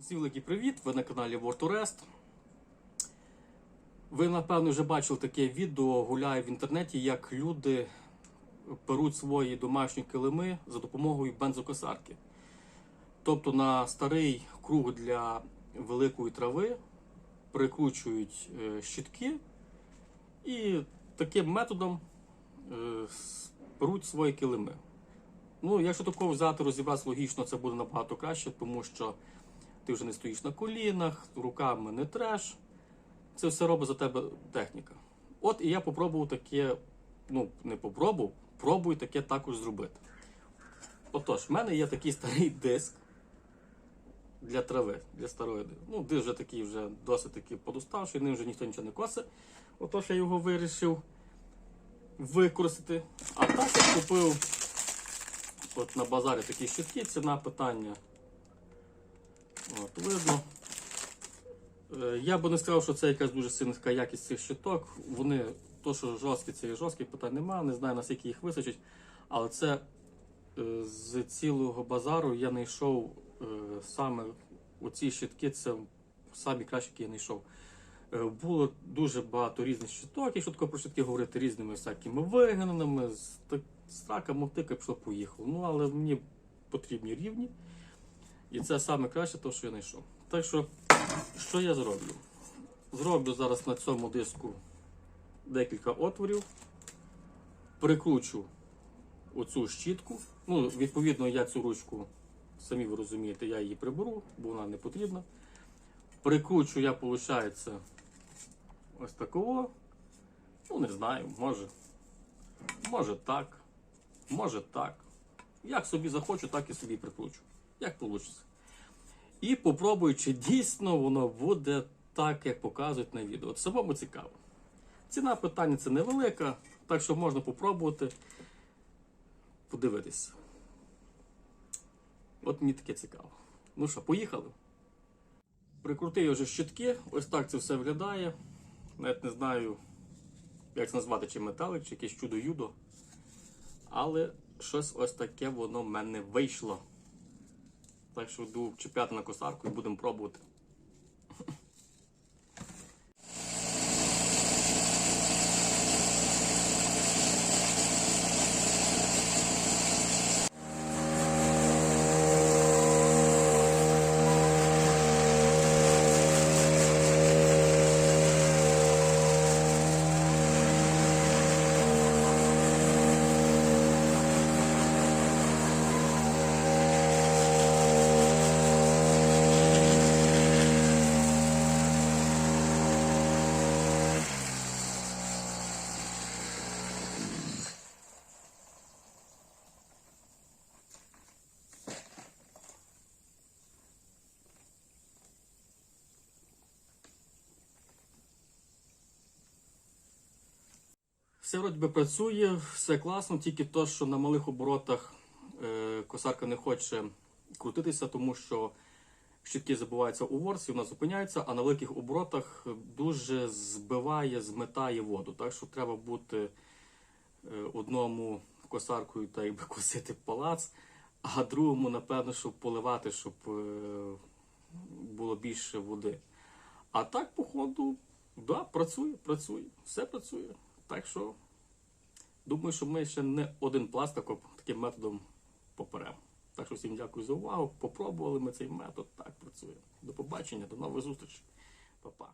Всім великий привіт! Ви на каналі WordUrest. Ви, напевно, вже бачили таке відео, гуляє в інтернеті, як люди перуть свої домашні килими за допомогою бензокосарки. Тобто на старий круг для великої трави прикручують е, щітки і таким методом е, перуть свої килими. Ну, якщо такого взяти, розібратися логічно, це буде набагато краще, тому що ти вже не стоїш на колінах, руками не треш. Це все робить за тебе техніка. От і я попробував таке, ну, не попробував, пробую таке також зробити. Отож, в мене є такий старий диск для трави, для старої. Ну, диск вже такий вже досить таки подуставший, ним вже ніхто нічого не косить. Отож я його вирішив використати. А так я купив от на базарі такі щитки, ціна питання. От, видно. Е, Я би не сказав, що це якась дуже сильна якість цих щиток. Вони, то, що жорсткі, це є жорсткі, питань немає, не знаю, наскільки їх височить. Але це е, з цілого базару я знайшов е, саме оці щитки, це самі кращі, які я знайшов. Було дуже багато різних щиток, якщо тако про щитки говорити різними всякими вигинаними, з, з мотика, пішло поїхало. Ну, але мені потрібні рівні. І це саме краще, те, що я знайшов. Так що, що я зроблю? Зроблю зараз на цьому диску декілька отворів, прикручу оцю щітку. Ну, відповідно, я цю ручку, самі ви розумієте, я її приберу, бо вона не потрібна. Прикручу я, виходить, ось такого. Ну, не знаю, може. Може так, може так. Як собі захочу, так і собі прикручу. Як вийде. І попробую, чи дійсно воно буде так, як показують на відео. Самому цікаво. Ціна питання це невелика, так що можна попробувати подивитися. От мені таке цікаво. Ну що, поїхали? Прикрутив вже щитки, ось так це все виглядає. Навіть не знаю, як це назвати, чи металик, чи якесь чудо-юдо. Але щось ось таке воно в мене вийшло. Так що йду на косарку і будемо пробувати. Все вроді би працює, все класно, тільки то, що на малих оборотах е, косарка не хоче крутитися, тому що щітки забиваються у ворсі, вона зупиняється, а на великих оборотах дуже збиває, зметає воду. Так що треба бути е, одному косаркою та якби косити палац, а другому, напевно, щоб поливати, щоб е, було більше води. А так, походу, да, працює, працює, все працює. Так що думаю, що ми ще не один пластик таким методом поперемо. Так що всім дякую за увагу. Попробували ми цей метод. Так працює. До побачення, до нових зустрічей. Па-па.